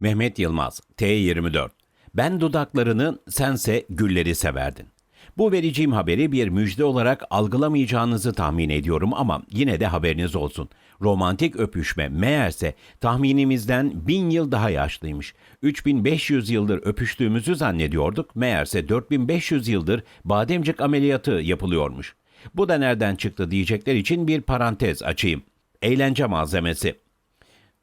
Mehmet Yılmaz, T24. Ben dudaklarını, sense gülleri severdin. Bu vereceğim haberi bir müjde olarak algılamayacağınızı tahmin ediyorum ama yine de haberiniz olsun. Romantik öpüşme meğerse tahminimizden bin yıl daha yaşlıymış. 3500 yıldır öpüştüğümüzü zannediyorduk, meğerse 4500 yıldır bademcik ameliyatı yapılıyormuş. Bu da nereden çıktı diyecekler için bir parantez açayım. Eğlence malzemesi.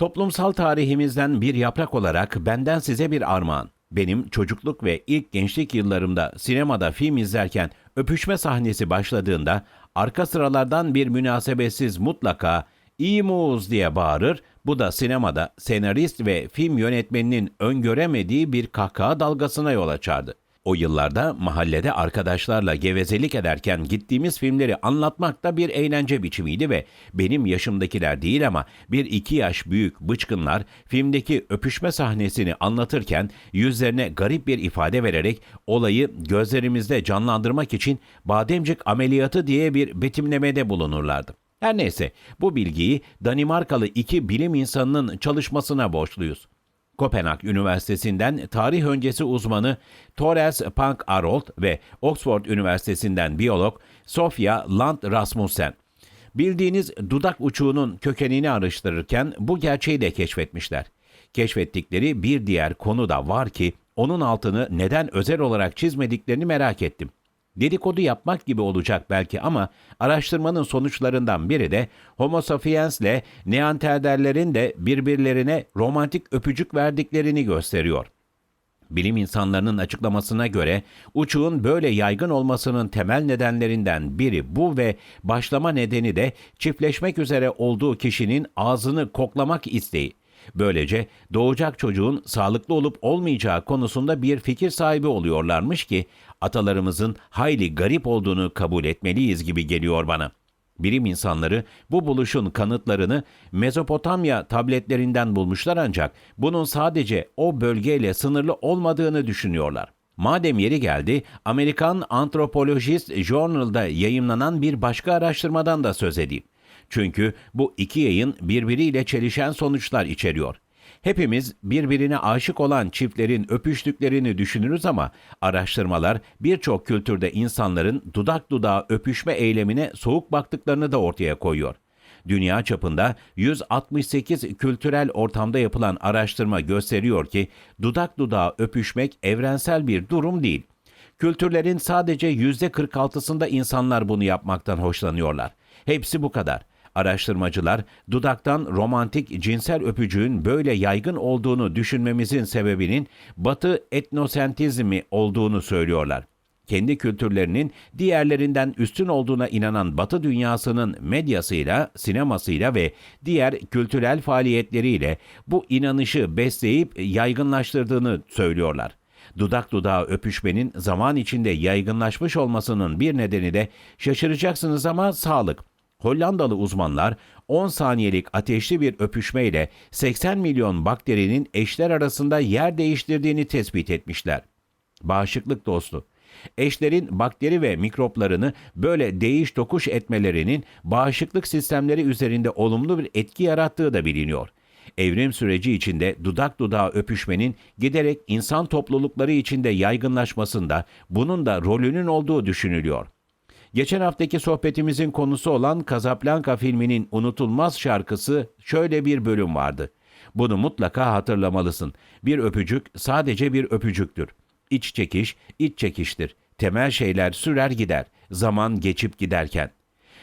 Toplumsal tarihimizden bir yaprak olarak benden size bir armağan. Benim çocukluk ve ilk gençlik yıllarımda sinemada film izlerken öpüşme sahnesi başladığında arka sıralardan bir münasebetsiz mutlaka iyi muz diye bağırır. Bu da sinemada senarist ve film yönetmeninin öngöremediği bir kahkaha dalgasına yol açardı. O yıllarda mahallede arkadaşlarla gevezelik ederken gittiğimiz filmleri anlatmak da bir eğlence biçimiydi ve benim yaşımdakiler değil ama bir iki yaş büyük bıçkınlar filmdeki öpüşme sahnesini anlatırken yüzlerine garip bir ifade vererek olayı gözlerimizde canlandırmak için bademcik ameliyatı diye bir betimlemede bulunurlardı. Her neyse bu bilgiyi Danimarkalı iki bilim insanının çalışmasına borçluyuz. Kopenhag Üniversitesi'nden tarih öncesi uzmanı Thores Pank Arold ve Oxford Üniversitesi'nden biyolog Sofia Land Rasmussen. Bildiğiniz dudak uçuğunun kökenini araştırırken bu gerçeği de keşfetmişler. Keşfettikleri bir diğer konu da var ki onun altını neden özel olarak çizmediklerini merak ettim. Dedikodu yapmak gibi olacak belki ama araştırmanın sonuçlarından biri de Homo sapiens ile Neandertallerin de birbirlerine romantik öpücük verdiklerini gösteriyor. Bilim insanlarının açıklamasına göre uçuğun böyle yaygın olmasının temel nedenlerinden biri bu ve başlama nedeni de çiftleşmek üzere olduğu kişinin ağzını koklamak isteği. Böylece doğacak çocuğun sağlıklı olup olmayacağı konusunda bir fikir sahibi oluyorlarmış ki atalarımızın hayli garip olduğunu kabul etmeliyiz gibi geliyor bana. Bilim insanları bu buluşun kanıtlarını Mezopotamya tabletlerinden bulmuşlar ancak bunun sadece o bölgeyle sınırlı olmadığını düşünüyorlar. Madem yeri geldi, Amerikan Anthropologist Journal'da yayımlanan bir başka araştırmadan da söz edeyim. Çünkü bu iki yayın birbiriyle çelişen sonuçlar içeriyor. Hepimiz birbirine aşık olan çiftlerin öpüştüklerini düşünürüz ama araştırmalar birçok kültürde insanların dudak dudağa öpüşme eylemine soğuk baktıklarını da ortaya koyuyor. Dünya çapında 168 kültürel ortamda yapılan araştırma gösteriyor ki dudak dudağa öpüşmek evrensel bir durum değil. Kültürlerin sadece %46'sında insanlar bunu yapmaktan hoşlanıyorlar. Hepsi bu kadar. Araştırmacılar dudaktan romantik cinsel öpücüğün böyle yaygın olduğunu düşünmemizin sebebinin Batı etnosentizmi olduğunu söylüyorlar. Kendi kültürlerinin diğerlerinden üstün olduğuna inanan Batı dünyasının medyasıyla, sinemasıyla ve diğer kültürel faaliyetleriyle bu inanışı besleyip yaygınlaştırdığını söylüyorlar. Dudak dudağa öpüşmenin zaman içinde yaygınlaşmış olmasının bir nedeni de şaşıracaksınız ama sağlık. Hollandalı uzmanlar 10 saniyelik ateşli bir öpüşmeyle 80 milyon bakterinin eşler arasında yer değiştirdiğini tespit etmişler. Bağışıklık dostu. Eşlerin bakteri ve mikroplarını böyle değiş tokuş etmelerinin bağışıklık sistemleri üzerinde olumlu bir etki yarattığı da biliniyor. Evrim süreci içinde dudak dudağa öpüşmenin giderek insan toplulukları içinde yaygınlaşmasında bunun da rolünün olduğu düşünülüyor. Geçen haftaki sohbetimizin konusu olan Casablanca filminin unutulmaz şarkısı şöyle bir bölüm vardı. Bunu mutlaka hatırlamalısın. Bir öpücük sadece bir öpücüktür. İç çekiş, iç çekiştir. Temel şeyler sürer gider, zaman geçip giderken.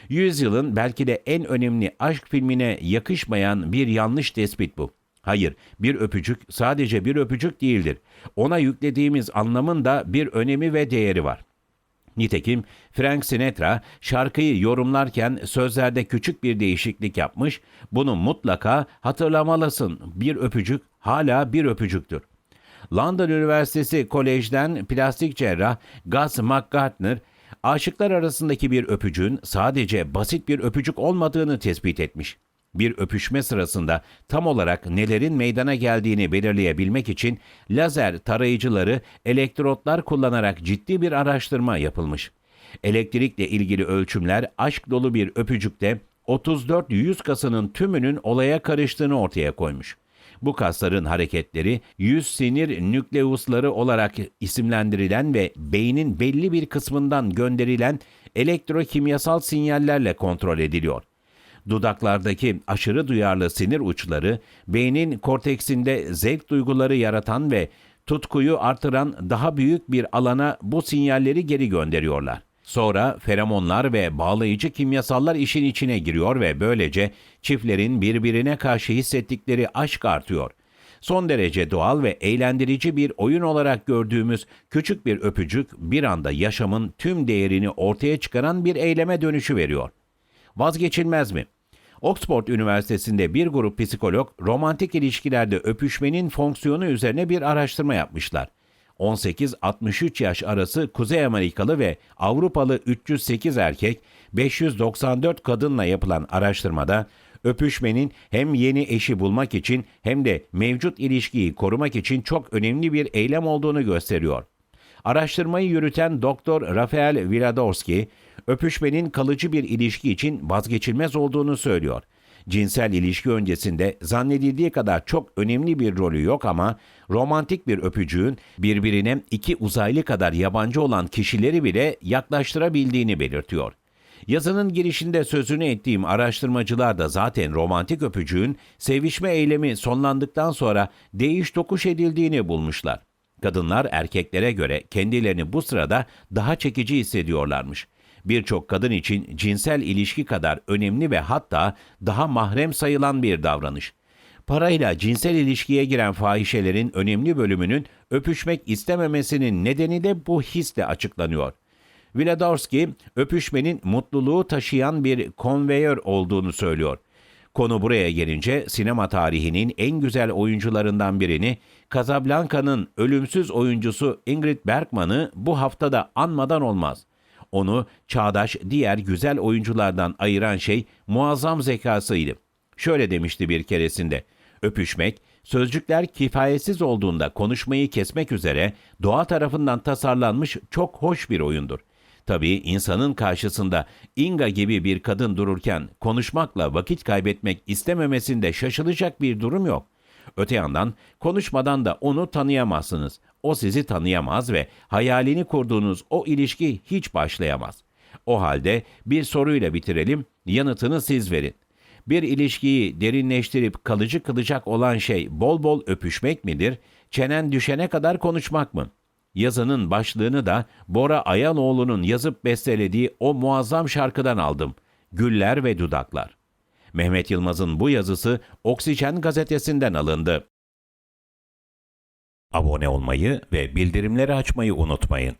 Yüzyılın belki de en önemli aşk filmine yakışmayan bir yanlış tespit bu. Hayır, bir öpücük sadece bir öpücük değildir. Ona yüklediğimiz anlamın da bir önemi ve değeri var. Nitekim Frank Sinatra şarkıyı yorumlarken sözlerde küçük bir değişiklik yapmış. Bunu mutlaka hatırlamalısın. Bir öpücük hala bir öpücüktür. London Üniversitesi Kolej'den plastik cerrah Gus McGartner, aşıklar arasındaki bir öpücüğün sadece basit bir öpücük olmadığını tespit etmiş. Bir öpüşme sırasında tam olarak nelerin meydana geldiğini belirleyebilmek için lazer tarayıcıları, elektrotlar kullanarak ciddi bir araştırma yapılmış. Elektrikle ilgili ölçümler aşk dolu bir öpücükte 34 yüz kasının tümünün olaya karıştığını ortaya koymuş. Bu kasların hareketleri yüz sinir nükleusları olarak isimlendirilen ve beynin belli bir kısmından gönderilen elektrokimyasal sinyallerle kontrol ediliyor. Dudaklardaki aşırı duyarlı sinir uçları beynin korteksinde zevk duyguları yaratan ve tutkuyu artıran daha büyük bir alana bu sinyalleri geri gönderiyorlar. Sonra feromonlar ve bağlayıcı kimyasallar işin içine giriyor ve böylece çiftlerin birbirine karşı hissettikleri aşk artıyor. Son derece doğal ve eğlendirici bir oyun olarak gördüğümüz küçük bir öpücük bir anda yaşamın tüm değerini ortaya çıkaran bir eyleme dönüşü veriyor. Vazgeçilmez mi? Oxford Üniversitesi'nde bir grup psikolog romantik ilişkilerde öpüşmenin fonksiyonu üzerine bir araştırma yapmışlar. 18-63 yaş arası Kuzey Amerikalı ve Avrupalı 308 erkek, 594 kadınla yapılan araştırmada öpüşmenin hem yeni eşi bulmak için hem de mevcut ilişkiyi korumak için çok önemli bir eylem olduğunu gösteriyor. Araştırmayı yürüten Dr. Rafael Viladorski, öpüşmenin kalıcı bir ilişki için vazgeçilmez olduğunu söylüyor. Cinsel ilişki öncesinde zannedildiği kadar çok önemli bir rolü yok ama romantik bir öpücüğün birbirine iki uzaylı kadar yabancı olan kişileri bile yaklaştırabildiğini belirtiyor. Yazının girişinde sözünü ettiğim araştırmacılar da zaten romantik öpücüğün sevişme eylemi sonlandıktan sonra değiş tokuş edildiğini bulmuşlar. Kadınlar erkeklere göre kendilerini bu sırada daha çekici hissediyorlarmış. Birçok kadın için cinsel ilişki kadar önemli ve hatta daha mahrem sayılan bir davranış. Parayla cinsel ilişkiye giren fahişelerin önemli bölümünün öpüşmek istememesinin nedeni de bu hisle açıklanıyor. Viladorski, öpüşmenin mutluluğu taşıyan bir konveyör olduğunu söylüyor. Konu buraya gelince sinema tarihinin en güzel oyuncularından birini, Casablanca'nın ölümsüz oyuncusu Ingrid Bergman'ı bu haftada anmadan olmaz. Onu çağdaş diğer güzel oyunculardan ayıran şey muazzam zekasıydı. Şöyle demişti bir keresinde, öpüşmek, sözcükler kifayetsiz olduğunda konuşmayı kesmek üzere doğa tarafından tasarlanmış çok hoş bir oyundur. Tabii insanın karşısında Inga gibi bir kadın dururken konuşmakla vakit kaybetmek istememesinde şaşılacak bir durum yok. Öte yandan konuşmadan da onu tanıyamazsınız. O sizi tanıyamaz ve hayalini kurduğunuz o ilişki hiç başlayamaz. O halde bir soruyla bitirelim, yanıtını siz verin. Bir ilişkiyi derinleştirip kalıcı kılacak olan şey bol bol öpüşmek midir, çenen düşene kadar konuşmak mı? Yazının başlığını da Bora Ayaloğlu'nun yazıp bestelediği o muazzam şarkıdan aldım. Güller ve Dudaklar. Mehmet Yılmaz'ın bu yazısı Oksijen gazetesinden alındı. Abone olmayı ve bildirimleri açmayı unutmayın.